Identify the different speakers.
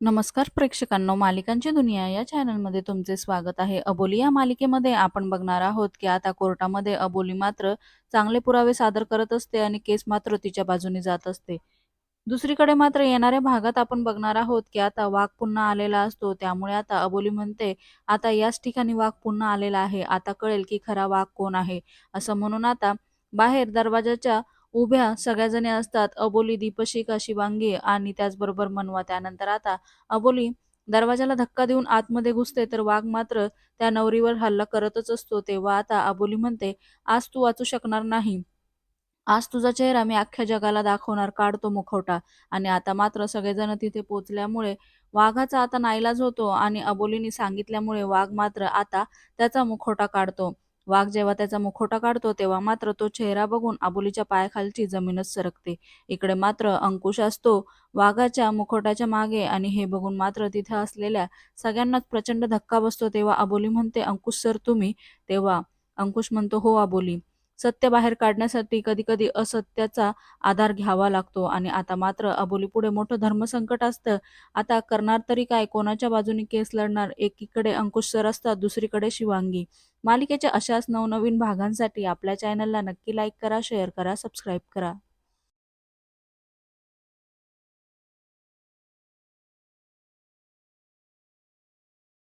Speaker 1: नमस्कार प्रेक्षकांनो मालिकांची दुनिया या चॅनलमध्ये तुमचे स्वागत आहे. अबोली या मालिकेमध्ये आपण बघणार आहोत की आता कोर्टामध्ये अबोली मात्र चांगले पुरावे सादर करत असते आणि केस मात्र तिच्या बाजूने जात असते. दुसरीकडे मात्र येणाऱ्या भागात आपण बघणार आहोत की आता वाघ पुन्हा आलेला असतो. त्यामुळे आता अबोली म्हणते आता याच ठिकाणी वाघ पुन्हा आलेला आहे. आता कळेल की खरा वाघ कोण आहे? असं म्हणून आता बाहेर दरवाजाच्या उभ्या सगळ्याजणी असतात अबोली दीपशिका शिवांगी आणि त्याचबरोबर मनवा. त्यानंतर आता अबोली दरवाजाला धक्का देऊन आतमध्ये घुसते तर वाघ मात्र त्या नवरीवर हल्ला करतच असतो. तेव्हा आता अबोली म्हणते आज तू वाचू शकणार नाही. आज तुझा चेहरा मी अख्ख्या जगाला दाखवणार. काढतो मुखवटा. आणि आता मात्र सगळेजण तिथे पोचल्यामुळे वाघाचा आता नाईलाज होतो आणि अबोलीने सांगितल्यामुळे वाघ मात्र आता त्याचा मुखवटा काढतो. वाघ जेव्हा त्याचा मुखवटा काढतो तेव्हा मात्र तो चेहरा बघून आबोलीच्या पायाखालची जमीनच सरकते. इकडे मात्र अंकुश असतो वाघाच्या मुखोटाच्या मागे आणि हे बघून मात्र तिथे असलेल्या सगळ्यांनाच प्रचंड धक्का बसतो. तेव्हा अबोली म्हणते अंकुश सर तुम्ही? तेव्हा अंकुश म्हणतो हो अबोली सत्य बाहेर काढण्यासाठी कधी कधी असत्याचा आधार घ्यावा लागतो. आणि आता मात्र अबोली पुढे मोठं धर्मसंकट असतं. आता करणार तरी काय? कोणाच्या बाजूने केस लढणार? एकीकडे अंकुश सर असतात दुसरीकडे शिवांगी. मालिकेच्या अशाच नवनवीन भागांसाठी आपल्या चॅनलला नक्की लाईक करा शेअर करा सबस्क्राईब करा.